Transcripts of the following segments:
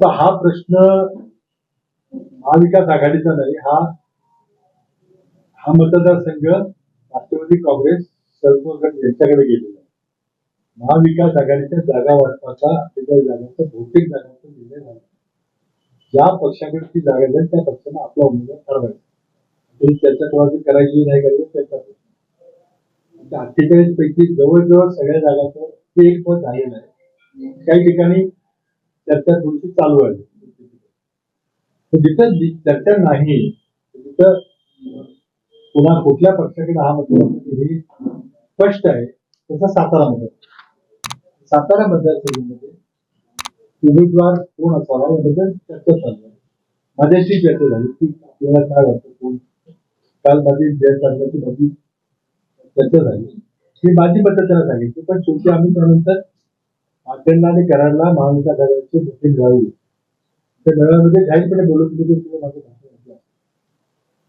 त्याचा हा प्रश्न महाविकास आघाडीचा नाही हा हा मतदारसंघ राष्ट्रवादी काँग्रेस सर्व यांच्याकडे गेलेला आहे. महाविकास आघाडीच्या जागा वाटपाचा अठ्ठेचाळीस जागांचा बहुतेक जागांचा निर्णय झाला. ज्या पक्षाकडे ती जागा जाईल त्या पक्षाने आपला उमेदवार ठरवायचा. त्याच्या कोणाची करायची नाही करायची त्याचा प्रश्न. म्हणजे अठ्ठेचाळीस पैकी जवळजवळ सगळ्या जागांचं ते एक मत झालेलं आहे. काही ठिकाणी चर्चा थोडीशी चालू आहे. जिथं चर्चा नाही तिथं पुन्हा कुठल्या पक्षाकडे हा मतदार हे स्पष्ट आहे. तसं सातारा मतदार सातारा मतदारसंघामध्ये उमेदवार कोण असावा याबद्दल चर्चा चालू आहे. माझ्याशी चर्चा झाली की आपल्याला काय वाटतं कोण? काल माझी जय माझी चर्चा झाली. ही माझी पद्धत त्याला सांगितली पण शेवटी आम्ही त्यानंतर पाटणला आणि कराडला महाविकास आघाडीची मिटिंग घ्यावी त्या मेळाव्यामध्ये घाईपणे बोलत होते की माझं भाषण ऐकलं.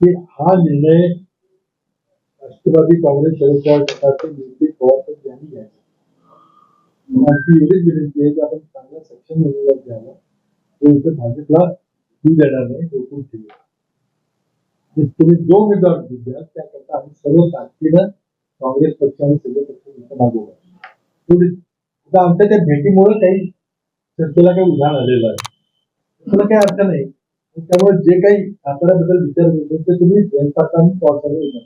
की हा निर्णय राष्ट्रवादी काँग्रेस शरद पवार गटाचे नेते पवार साहेब यांनी घ्यायचा. आमची एवढीच विनंती आहे की आपण चांगला सक्षम उमेदवार द्यावा. तो इथे भाजपला देऊ देणार नाही रोखून ठेवला? म्हणजे तुम्ही जो उमेदवार द्या त्याकरता आम्ही सर्व ताकदीनं काँग्रेस पक्ष आणि सगळे पक्ष इथं आमच्या त्या भेटीमुळे काही चर्चेला काही उधाण आलेलं आहे. त्याला काही अर्थ नाही. त्यामुळे जे काही साताऱ्याबद्दल विचार करतो ते तुम्ही विचार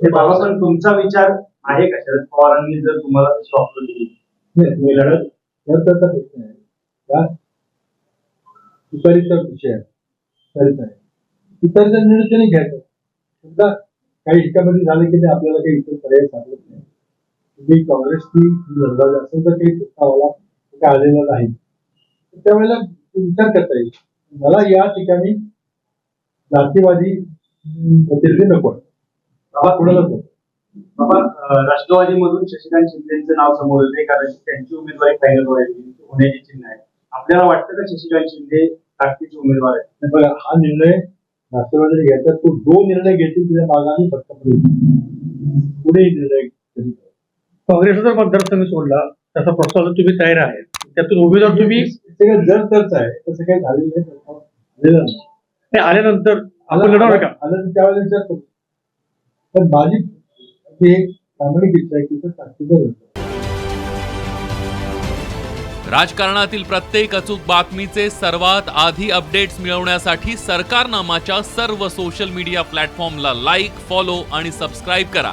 हे बाबासाहेब तुमचा विचार आहे का? शरद पवारांनी जर तुम्हाला शॉप दिली. नाही तुम्ही लढत लढताचा प्रश्न आहे. या तुतारीचा विषय आहे. तुतारीचा आहे. तुतारीचा निर्णय त्यांनी घ्यायचा? समजा काही ह्याच्यामध्ये झालं की नाही आपल्याला काही इतर पर्याय सापडत नाही. तुम्ही काँग्रेसची लढवावी असेल तर प्रस्तावाला काही आलेला नाही. त्यावेळेला विचार करता येईल. मला या ठिकाणी जातीवादी प्रतिनिधी नको आहे. बाबा कोणालाच नको? बाबा राष्ट्रवादीमधून शशिकांत शिंदेचं नाव समोर येते कारण की त्यांची उमेदवारी फायनल व्हायची होण्याची चिन्ह आहे. आपल्याला वाटतं का शशिकांत शिंदे ताकदीचे उमेदवार आहेत? आणि बघा हा निर्णय राष्ट्रवादीने घ्यायचा तो जो निर्णय घेतील त्याच्या मागाने फक्त पुढे निर्णय काँग्रेसचा जर मतदारसंघ सोडला त्याचा प्रस्ताव तुम्ही तयार आहे. त्यातून उमेदवार तुम्ही जर तरच आहे तसं काही झालेलं नाही आल्यानंतर आपण लढवणार का? आलं तर त्यावेळेला विचार करू. पण माझी ही एक प्रामाणिक इच्छा आहे की तो ताकदीचा लढतो राजकारणातील प्रत्येक अचूक बातमीचे सर्वात आधी अपडेट्स मिळवण्यासाठी सरकारनामाच्या सर्व सोशल मीडिया प्लॅटफॉर्मला लाईक फॉलो आणि सबस्क्राईब करा.